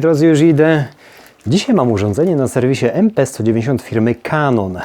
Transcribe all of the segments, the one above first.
Drodzy, już idę. Dzisiaj mam urządzenie na serwisie MP190 firmy Canon.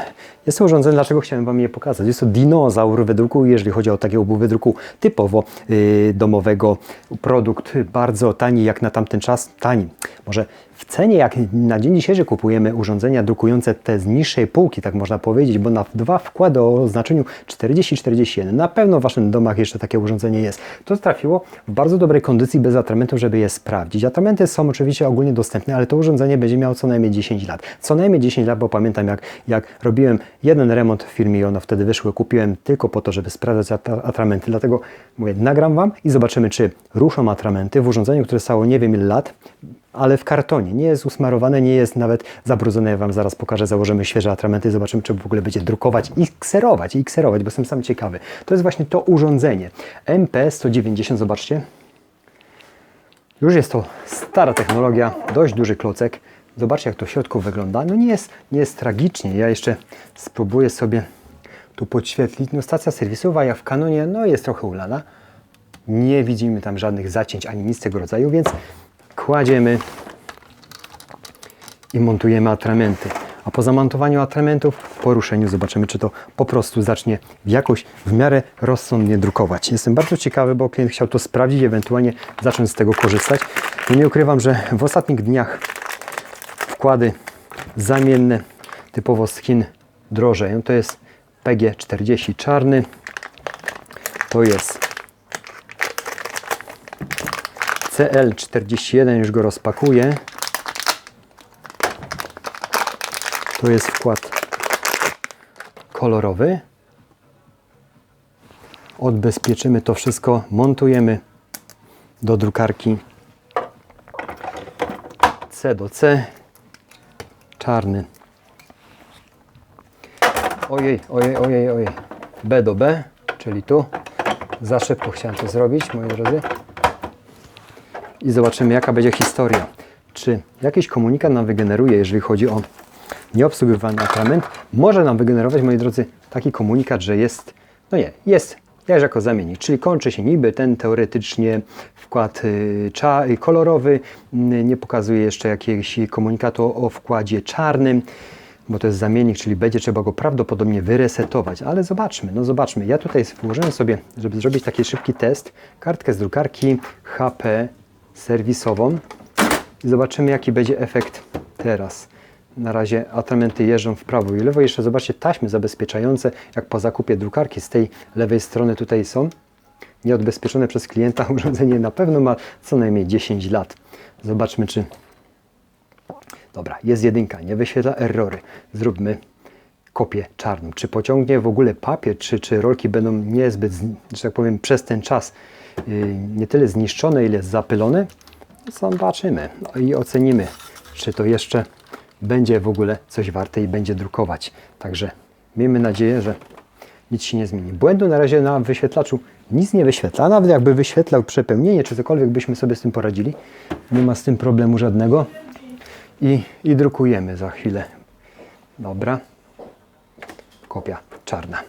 Jest to urządzenie, dlaczego chciałem Wam je pokazać? Jest to dinozaur wydruku, jeżeli chodzi o takiego wydruku typowo yy, domowego. Produkt bardzo tani jak na tamten czas. Tani. Może w cenie jak na dzień dzisiejszy kupujemy urządzenia drukujące te z niższej półki, tak można powiedzieć, bo na dwa wkłady o oznaczeniu 40-41. Na pewno w Waszym domach jeszcze takie urządzenie jest. To trafiło w bardzo dobrej kondycji bez atramentu, żeby je sprawdzić. Atramenty są oczywiście ogólnie dostępne, ale to urządzenie będzie miało co najmniej 10 lat. Co najmniej 10 lat, bo pamiętam jak, jak robiłem jeden remont w firmie i one wtedy wyszły, kupiłem tylko po to, żeby sprawdzać atra- atramenty. Dlatego mówię, nagram Wam i zobaczymy, czy ruszą atramenty w urządzeniu, które stało nie wiem ile lat, ale w kartonie. Nie jest usmarowane, nie jest nawet zabrudzone. Ja Wam zaraz pokażę, założymy świeże atramenty zobaczymy, czy w ogóle będzie drukować i kserować, i kserować, bo jestem sam ciekawy. To jest właśnie to urządzenie. MP190, zobaczcie. Już jest to stara technologia, dość duży klocek. Zobaczcie, jak to w środku wygląda. No nie jest, nie jest tragicznie. Ja jeszcze spróbuję sobie tu podświetlić. No stacja serwisowa, jak w Canonie, no jest trochę ulana. Nie widzimy tam żadnych zacięć ani nic tego rodzaju, więc kładziemy i montujemy atramenty. A po zamontowaniu atramentów, w poruszeniu zobaczymy, czy to po prostu zacznie jakoś w miarę rozsądnie drukować. Jestem bardzo ciekawy, bo klient chciał to sprawdzić, ewentualnie zacząć z tego korzystać. No nie ukrywam, że w ostatnich dniach wkłady zamienne typowo z Chin drożeją. To jest PG40 czarny, to jest CL41, już go rozpakuję. To jest wkład kolorowy. Odbezpieczymy to wszystko, montujemy do drukarki C do C, czarny. Ojej, ojej, ojej, ojej. B do B, czyli tu. Za szybko chciałem to zrobić, moi drodzy. I zobaczymy, jaka będzie historia. Czy jakiś komunikat nam wygeneruje, jeżeli chodzi o nieobsługiwany atrament? Może nam wygenerować, moi drodzy, taki komunikat, że jest, no nie, jest też jako zamiennik, czyli kończy się niby ten teoretycznie wkład y, y, kolorowy, nie pokazuje jeszcze jakiegoś komunikatu o wkładzie czarnym, bo to jest zamiennik, czyli będzie trzeba go prawdopodobnie wyresetować, ale zobaczmy, no zobaczmy. Ja tutaj włożyłem sobie, żeby zrobić taki szybki test, kartkę z drukarki HP serwisową i zobaczymy jaki będzie efekt teraz. Na razie atramenty jeżdżą w prawo i lewo. Jeszcze zobaczcie taśmy zabezpieczające, jak po zakupie drukarki z tej lewej strony tutaj są. Nieodbezpieczone przez klienta urządzenie na pewno ma co najmniej 10 lat. Zobaczmy, czy. Dobra, jest jedynka, nie wyświetla errory. Zróbmy kopię czarną. Czy pociągnie w ogóle papier, czy, czy rolki będą niezbyt, że tak powiem, przez ten czas yy, nie tyle zniszczone, ile zapylone? Zobaczymy no i ocenimy, czy to jeszcze będzie w ogóle coś warte i będzie drukować. Także miejmy nadzieję, że nic się nie zmieni. Błędu na razie na wyświetlaczu nic nie wyświetla. Nawet jakby wyświetlał przepełnienie, czy cokolwiek byśmy sobie z tym poradzili, nie ma z tym problemu żadnego. I, i drukujemy za chwilę. Dobra. Kopia czarna.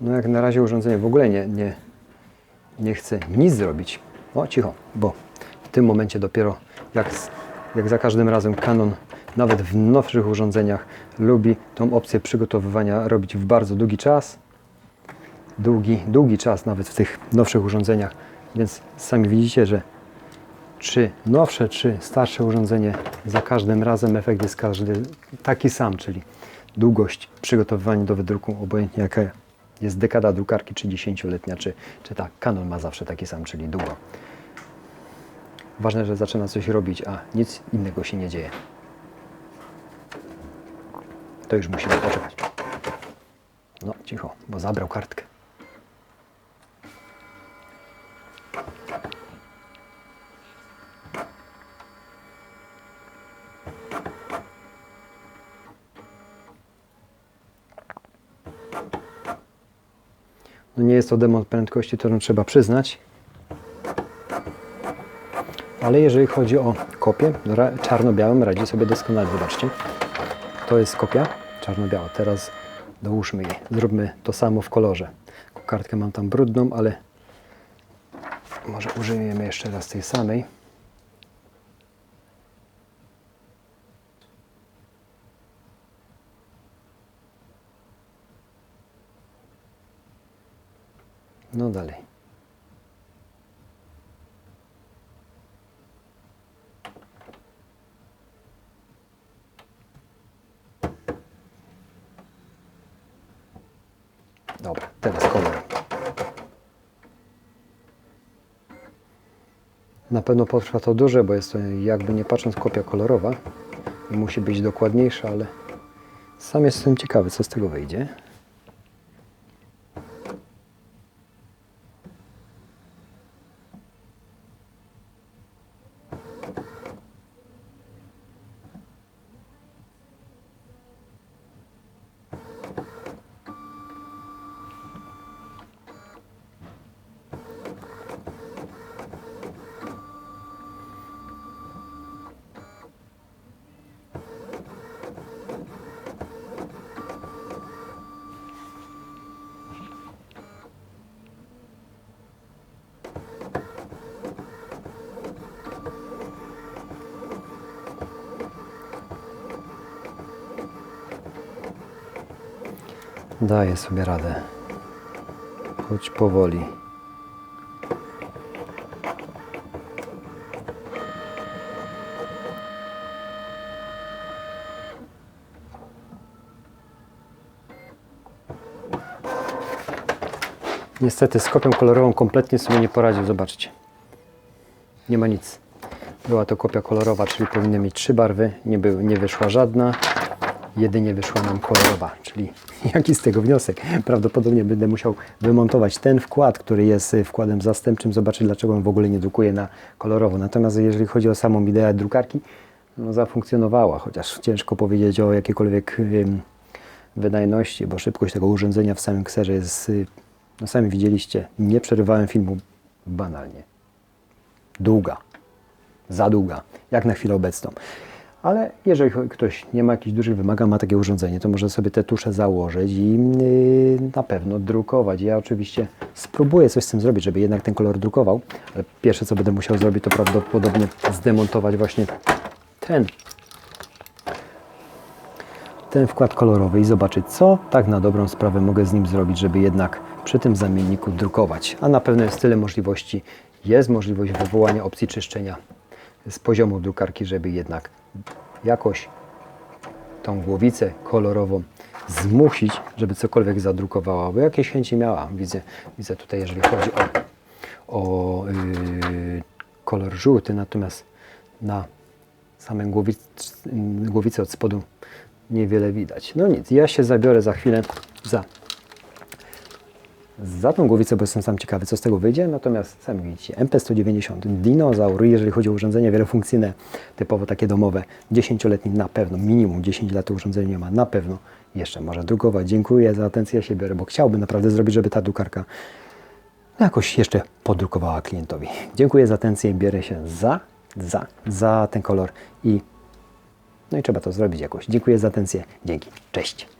No jak na razie urządzenie w ogóle nie, nie, nie chce nic zrobić. O, cicho, bo w tym momencie dopiero jak, jak za każdym razem Canon nawet w nowszych urządzeniach lubi tą opcję przygotowywania robić w bardzo długi czas. Długi, długi czas nawet w tych nowszych urządzeniach. Więc sami widzicie, że czy nowsze, czy starsze urządzenie, za każdym razem efekt jest każdy taki sam, czyli długość przygotowywania do wydruku, obojętnie jaka jest dekada drukarki, czy 10-letnia, czy, czy tak. Canon ma zawsze taki sam, czyli długo. Ważne, że zaczyna coś robić, a nic innego się nie dzieje. To już musimy poczekać. No, cicho, bo zabrał kartkę. No nie jest to demon prędkości, to trzeba przyznać. Ale jeżeli chodzi o kopię, czarno-białym radzi sobie doskonale, zobaczcie. To jest kopia czarno-biała. Teraz dołóżmy jej. Zróbmy to samo w kolorze. Kokardkę mam tam brudną, ale może użyjemy jeszcze raz tej samej. No dalej. Dobra, teraz kolor. Na pewno potrwa to duże, bo jest to jakby nie patrząc kopia kolorowa i musi być dokładniejsza, ale sam jestem ciekawy, co z tego wyjdzie. Daję sobie radę. Choć powoli. Niestety z kopią kolorową kompletnie sobie nie poradził, zobaczcie. Nie ma nic. Była to kopia kolorowa, czyli powinny mieć trzy barwy, nie, był, nie wyszła żadna jedynie wyszła nam kolorowa, czyli jaki z tego wniosek? Prawdopodobnie będę musiał wymontować ten wkład, który jest y, wkładem zastępczym, zobaczyć dlaczego on w ogóle nie drukuje na kolorowo. Natomiast jeżeli chodzi o samą ideę drukarki, no zafunkcjonowała, chociaż ciężko powiedzieć o jakiejkolwiek wydajności, bo szybkość tego urządzenia w samym kserze jest, y, no sami widzieliście, nie przerywałem filmu banalnie. Długa, za długa, jak na chwilę obecną. Ale jeżeli ktoś nie ma jakichś dużych wymagań, ma takie urządzenie, to może sobie te tusze założyć i yy, na pewno drukować. Ja oczywiście spróbuję coś z tym zrobić, żeby jednak ten kolor drukował, ale pierwsze co będę musiał zrobić, to prawdopodobnie zdemontować właśnie ten ten wkład kolorowy i zobaczyć, co tak na dobrą sprawę mogę z nim zrobić, żeby jednak przy tym zamienniku drukować. A na pewno jest tyle możliwości. Jest możliwość wywołania opcji czyszczenia z poziomu drukarki, żeby jednak jakoś tą głowicę kolorową zmusić, żeby cokolwiek zadrukowała, bo jakieś chęci miała. Widzę, widzę tutaj, jeżeli chodzi o, o yy, kolor żółty, natomiast na samej głowicy, głowicy od spodu niewiele widać. No nic, ja się zabiorę za chwilę za za tą głowicę, bo jestem sam ciekawy, co z tego wyjdzie. Natomiast sami widzicie, MP190, dinozaur, jeżeli chodzi o urządzenia wielofunkcyjne, typowo takie domowe, 10-letni na pewno, minimum 10 lat urządzenie ma na pewno, jeszcze może drukować. Dziękuję za atencję, ja się biorę, bo chciałbym naprawdę zrobić, żeby ta drukarka jakoś jeszcze podrukowała klientowi. Dziękuję za atencję, bierę się za, za, za ten kolor i no i trzeba to zrobić jakoś. Dziękuję za atencję, dzięki, cześć.